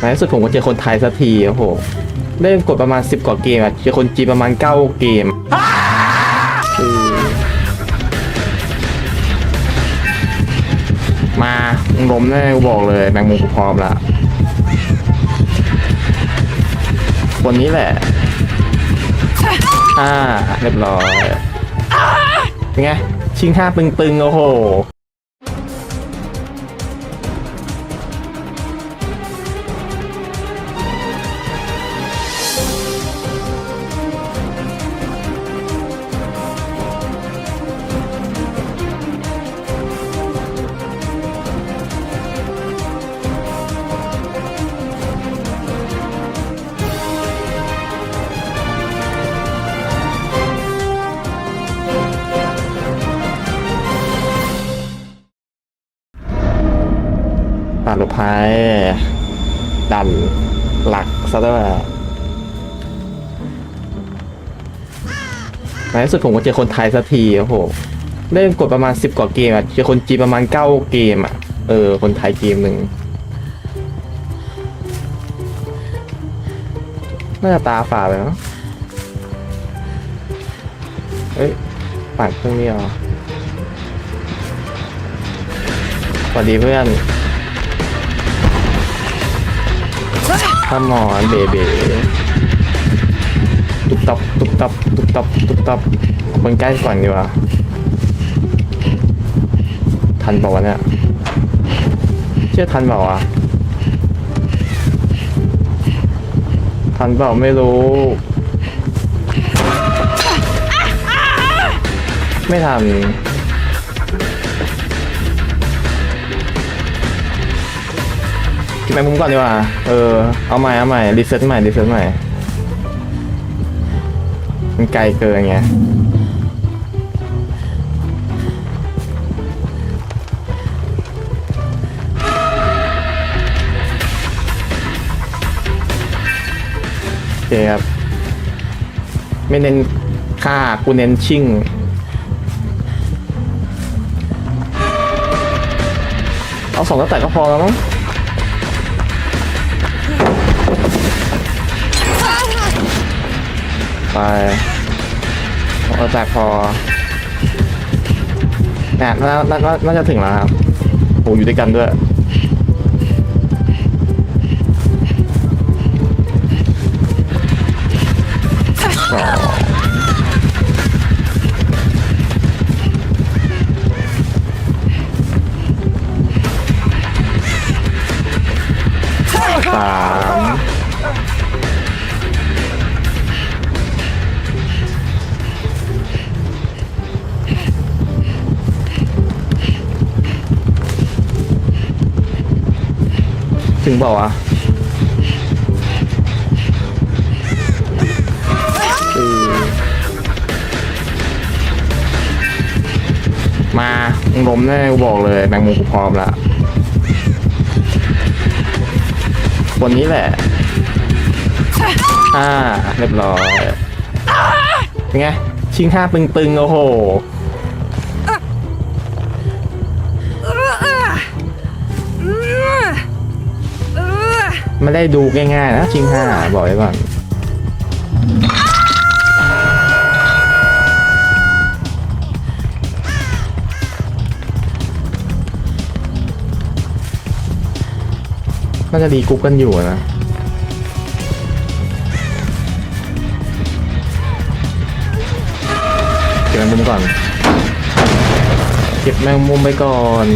ในที่สุดผมก็เจอคนไทยสักทีโอ้โหเล่นกดประมาณ 10 กว่าเกมอะเจอคนจีนประมาณ 9 เกมมามึงล้มแน่กูบอกเลยแมงมุมกูพร้อมละคนนี้แหละ อ่า เรียบร้อย เป็นไง ชิงห้าตึงๆโอ้โห ดันหลักซะด้วยในที่สุดผมก็เจอคนไทยสักทีโอ้โหเล่นกดประมาณ 10 กว่าเกมอะเจอคนจีนประมาณ 9 เกมอะเออ คนไทยเกมหนึ่งน่าจะตาฝาดไปเนาะเอ้ยปั่นเครื่องนี้เหรอสวัสดีเพื่อน ถ้ามอนเบเบตุบตับตุบตับตุบตับตุบตับคนใกล้ก่อนดีกว่า ทันเปล่าวะเนี่ยเชื่อทันเปล่าวะทันเปล่าไม่รู้ ไม่ทัน แมงมุมก่อนดีกว่า เออ เอาใหม่ เอาใหม่ รีเซ็ตใหม่ รีเซ็ตใหม่ มันไกลเกินไงโอเคครับ ไม่เน้นฆ่า กูเน้นชิ่งเอาสองกระแตกก็พอแล้วมั้ง ไปโอาแตกพอเนี่ยน่าน่าน่าน่าจะถึงแล้วครับโอ้อยู่ด้วยกันด้วยสอง ถึงบอกว่าวะมาล้มแน่กูบอกเลยแมงมุมกูพร้อมละคนนี้แหละ อ่า เรียบร้อยเป็นไง ชิงห้าตึงๆโอ้โห ไม่ได้ดูง่ายๆนะชิงห้าบอกไว้ก่อนน่าจะดีกุ๊กกันอยู่นะเก็บแมงมุมก่อน เก็บแมงมุมไปก่อน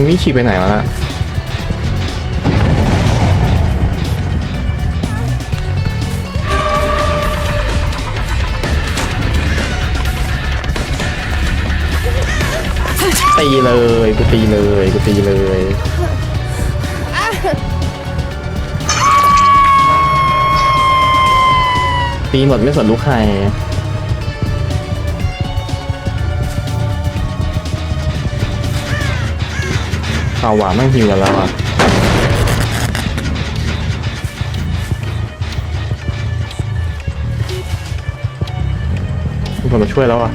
มึงนี่ขี่ไปไหนวะนะตีเลยกูตีเลยกูตีเลยตีหมดไม่สนลูกใคร ข่าวหวานไม่หิวแล้วอะมีคนมาช่วยแล้วอะ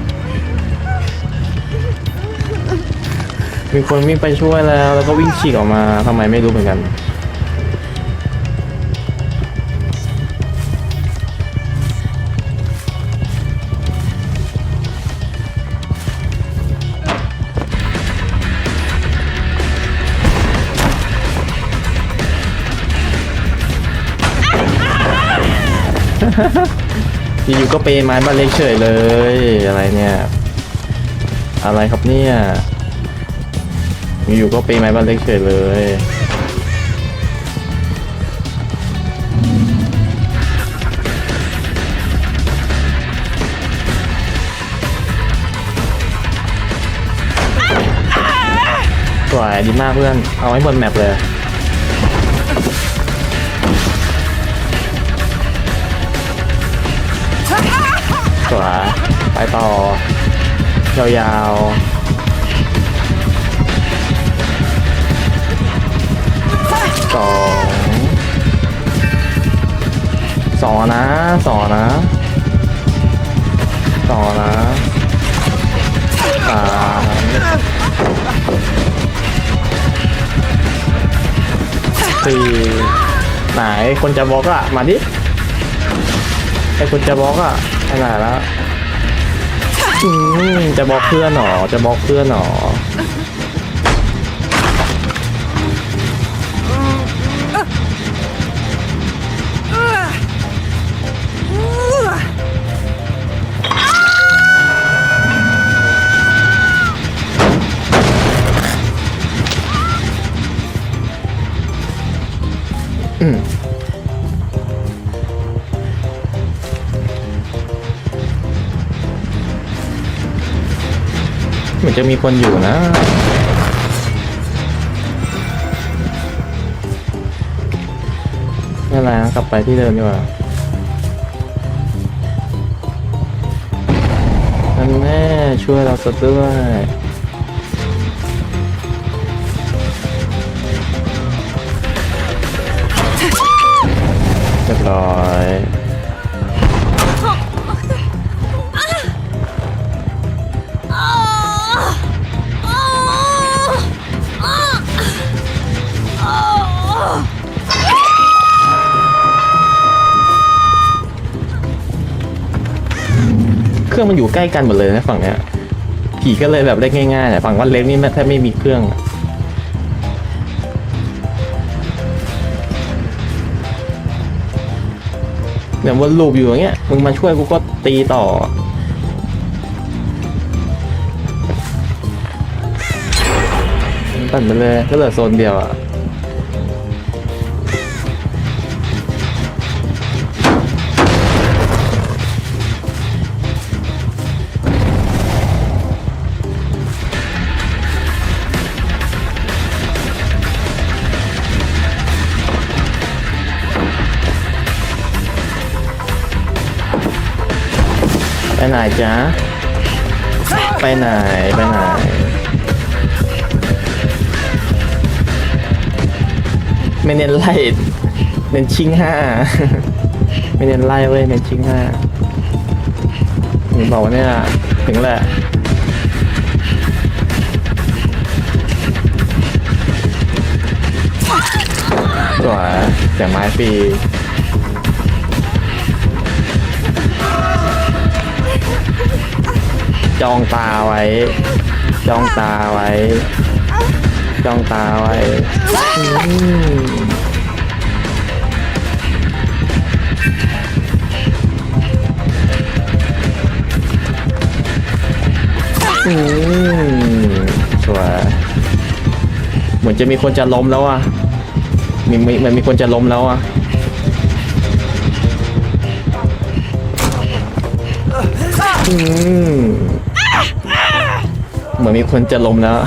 มีคนวิ่งไปช่วยแล้ว แล้วก็วิ่งฉีกออกมาทำไมไม่รู้เหมือนกัน อยู่ๆก็เปย์ไม้บ้านเล็กเฉยเลย อะไรเนี่ย อะไรครับเนี่ยอยู่ๆก็เปย์ไม้บ้านเล็กเฉยเลยสวยดีมากเพื่อน เอาให้หมดแมปเลย วยไปต่อยาวๆสองสองนะสองนะสองนะสามสี่ไหนคนจะบล็อกอะมาดิ ไอคนจะบล็อกอะไปไหนแล้วอืมจะบล็อกเพื่อนหนอจะบล็อกเพื่อนหนออืม มีคนอยู่นะ ไม่เป็นไรนะกลับไปที่เดิมดีกว่านั่นแน่ช่วยเราสักด้วย เรียบร้อย มันอยู่ใกล้กันหมดเลยนะฝั่งเนี้ยผีก็เลยแบบเล่นง่ายๆแต่ฝั่งวันเล็กนี่แทบไม่มีเครื่องเนี่ยวนลูปอยู่อย่างเงี้ยมึงมาช่วยกูก็ตีต่อตัดไปเลยก็เหลือโซนเดียวอะ ไปไหนจ๊ะ ไปไหน ไปไหน ไม่เน้นไล่ เน้นชิงห้า ไม่เน้นไล่เว้ย เน้นชิงห้าผมบอกว่าเนี่ยถึงแหละสวยเสียงไม้ฟรี จองตาไว้จองตาไว้จองตาไว้อืมอืมสวเหมือนจะมีคนจะล้มแล้วอะมีมีเหมือนมีคนจะล้มแล้วอะ อืม มือนมีคนจะล้มแล้ว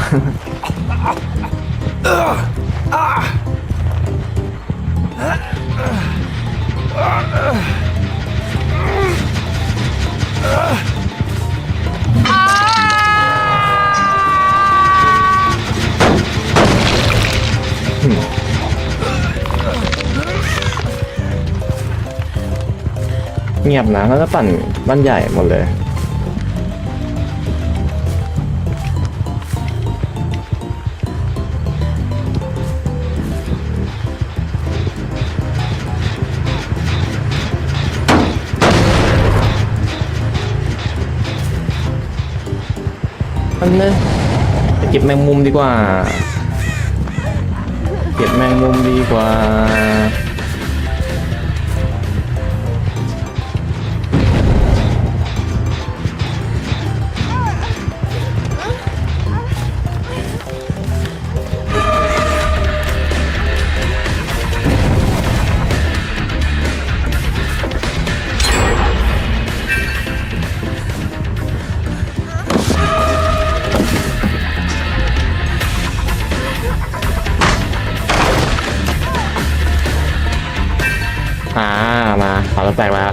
เงียบนะแล้วก็ปั่นบ้านใหญ่หมดเลย นเนี่ยเก็บแมงมุมดีกว่า เก็บแมงมุมดีกว่า อ่ามาขอรถแตกแล้ว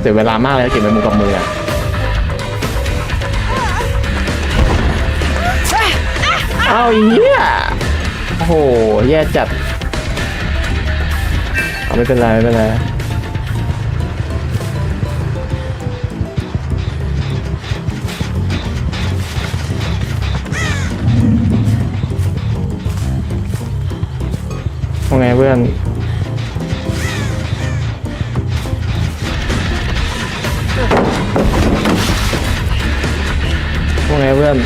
เสียเวลามากเลยเก็บไปมือกับมืออะเอาเหี้ยโอ้โห แย่จัด เอาไม่เป็นไร ไม่เป็นไร ไงเพื่อนว่าไงเพื่อน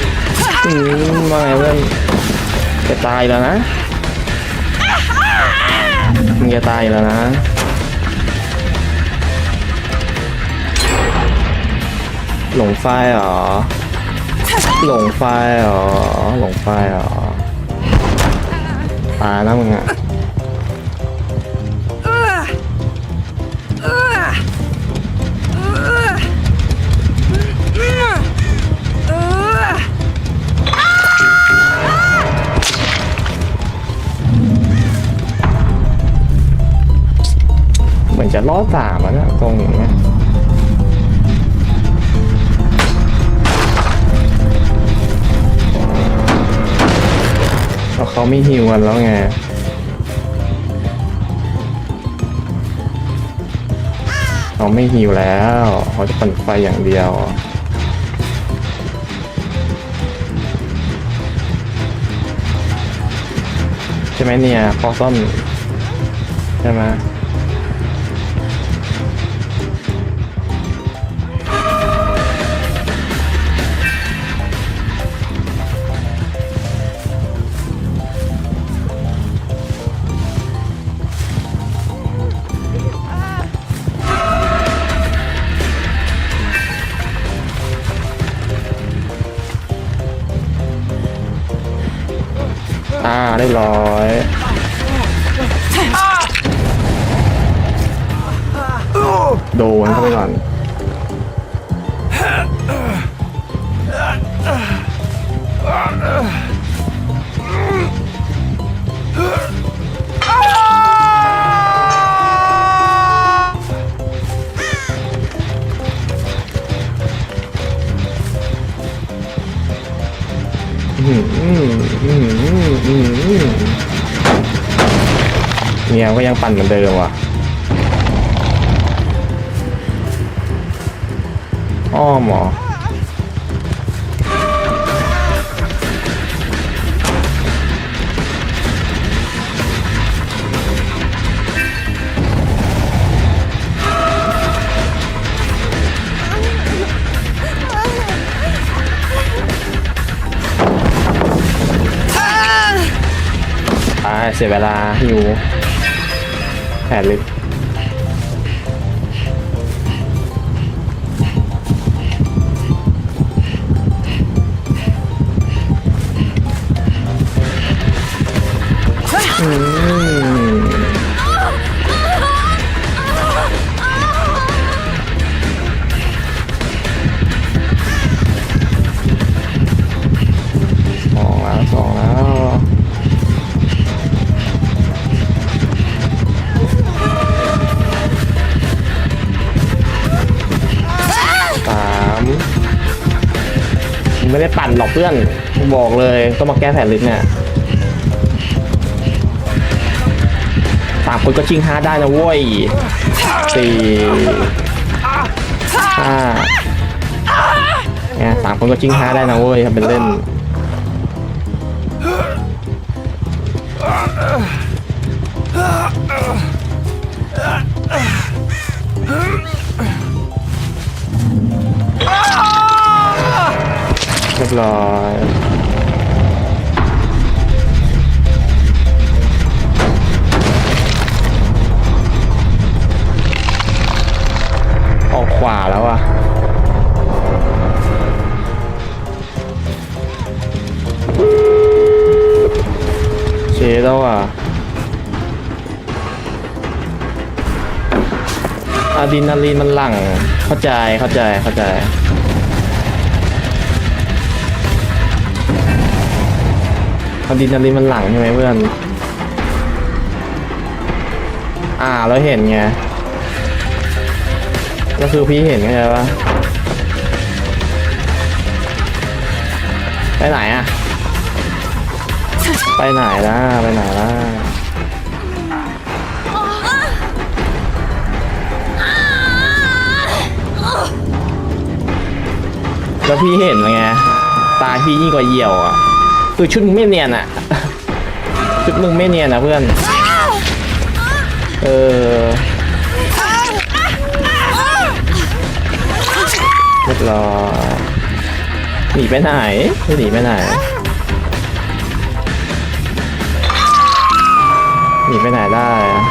อืมว่าไงเพื่อนจะตายแล้วนะมึงจะตายแล้วนะหลงไฟเหรอ หลงไฟเหรอ หลงไฟเหรอ ตายนะมึงอะ ล้อสามอะนะตรงนี้นะเพราะเขาไม่ฮิวกันแล้วไงเขาไม่ฮิวแล้วเขาจะปั่นไฟอย่างเดียวใช่ไหมเนี่ยพอซ่อมใช่ไหม อ่าเรียบร้อยโดนเข้าไปก่อน เนี่ยก็ยังปั่นเหมือนเดิมว่ะอ้อมหรอ เสียเวลาหิวแอดลึก ไม่ได้ปั่นหรอกเพื่อน บอกเลยต้องมาแก้แผนลึกเนี่ยสามคนก็ชิงห้าได้นะเว้ยสี่ห้าเนี่ยสามคนก็ชิงห้าได้นะเว้ยทำเป็นเล่น ร้อยออกขวาแล้วอะเชแล้วอะอะดรีนาลีนมันหลั่งเข้าใจเข้าใจเข้าใจ อะดรีนาลีนมันหลังใช่ไหมเพื่อน อ่าแล้วเห็นไง ก็คือพี่เห็นไงปะไปไหนอะไปไหนล่ะ ไปไหนล่ะ แล้วพี่เห็นไง ตาพี่ยิ่งกว่าเหี่ยวอะ คือชุดมึงไม่เนียนอะชุดมึงไม่เนียนอะเพื่อน เออเรียบร้อยหนีไปไหนไม่หนีไปไหนหนีไปไหนได้อะ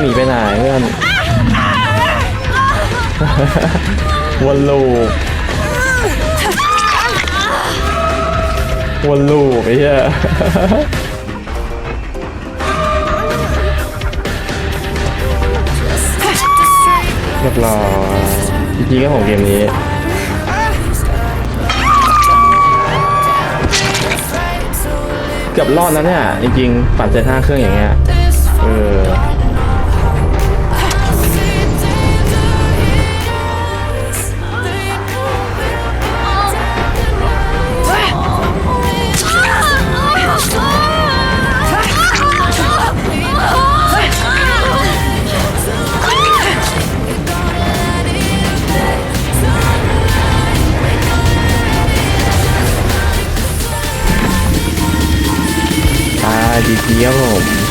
หนีไปไหนเพื่อน วนลูปวนลูปไอ้เหี้ยเรียบร้อยจริงๆก็ของเกมนี้เกือบรอดแล้วเนี่ยจริงๆปั่นเซตห้าเครื่องอย่างเงี้ยเออ ดีๆครับผม